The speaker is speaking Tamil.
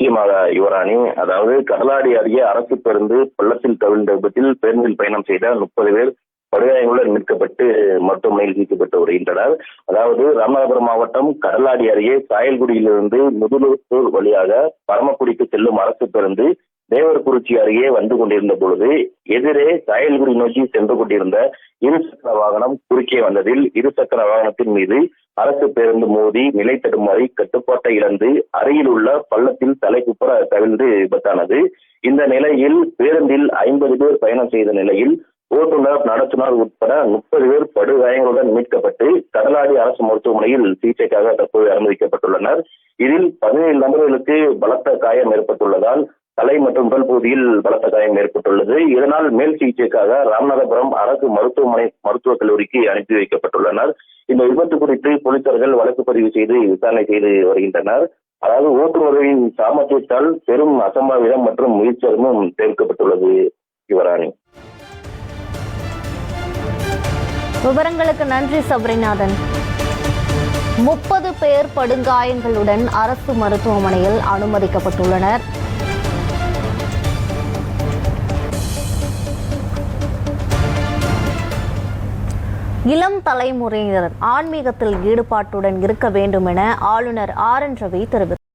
முக்கியமாக யுவராணி அதாவது கடலாடி அருகே அரசு பேருந்து பள்ளத்தில் கவிழ்ந்த விபத்தில் பேருந்தில் பயணம் செய்த முப்பது பேர் படுகாயங்களுடன் மீட்கப்பட்டு மருத்துவமனையில் சிகிச்சைப்பட்டு வருகின்றனர் அதாவது ராமநாதபுரம் மாவட்டம் கடலாடி அருகே சாயல்குடியிலிருந்து முதுலூர் வழியாக பரமக்குடிக்கு செல்லும் அரசு பேருந்து தேவர்குறிச்சி அருகே வந்து கொண்டிருந்த பொழுது எதிரே சாயல்குடி நோக்கி சென்று கொண்டிருந்த இருசக்கர வாகனம் குறுக்கே வந்ததில் இருசக்கர வாகனத்தின் மீது அரசு பேருந்து மோதி நிலை தடுமாறி கட்டுப்பாட்டை இழந்து அருகில் உள்ள பள்ளத்தில் தலைக்குப்புற கவிழ்ந்து விபத்தானது. இந்த நிலையில் பேருந்தில் ஐம்பது பேர் பயணம் செய்த நிலையில் ஓட்டுநர் நடத்துனர் உட்பட முப்பது பேர் படுகாயங்களுடன் மீட்கப்பட்டு கடலாடி அரசு மருத்துவமனையில் சிகிச்சைக்காக தற்போது அனுமதிக்கப்பட்டுள்ளனர். இதில் பதினேழு நபர்களுக்கு பலத்த காயம் ஏற்பட்டுள்ளதால் தலை மற்றும் உடல் பகுதியில் பலத்த காயம் ஏற்பட்டுள்ளது. இதனால் மேல் சிகிச்சைக்காக ராமநாதபுரம் அரசு மருத்துவமனை மருத்துவக் கல்லூரிக்கு அனுப்பி வைக்கப்பட்டுள்ளனர். இந்த விபத்து குறித்து போலீசார்கள் வழக்கு பதிவு செய்து விசாரணை செய்து வருகின்றனர். அதாவது ஓட்டுநரின் சாமர்த்தியத்தால் பெரும் அசம்பாவிதம் மற்றும் உயிர் தெரிவிக்கப்பட்டுள்ளது தவிர்க்கப்பட்டுள்ளது. யுவராணி. விவரங்களுக்கு நன்றி சபரிநாதன். முப்பது பேர் படுகாயங்களுடன் அரசு மருத்துவமனையில் அனுமதிக்கப்பட்டுள்ளனர். இளம் தலைமுறையினர் ஆன்மீகத்தில் ஈடுபாட்டுடன் இருக்க வேண்டும் என ஆளுநர் ஆர் என் ரவி தெரிவித்தார்.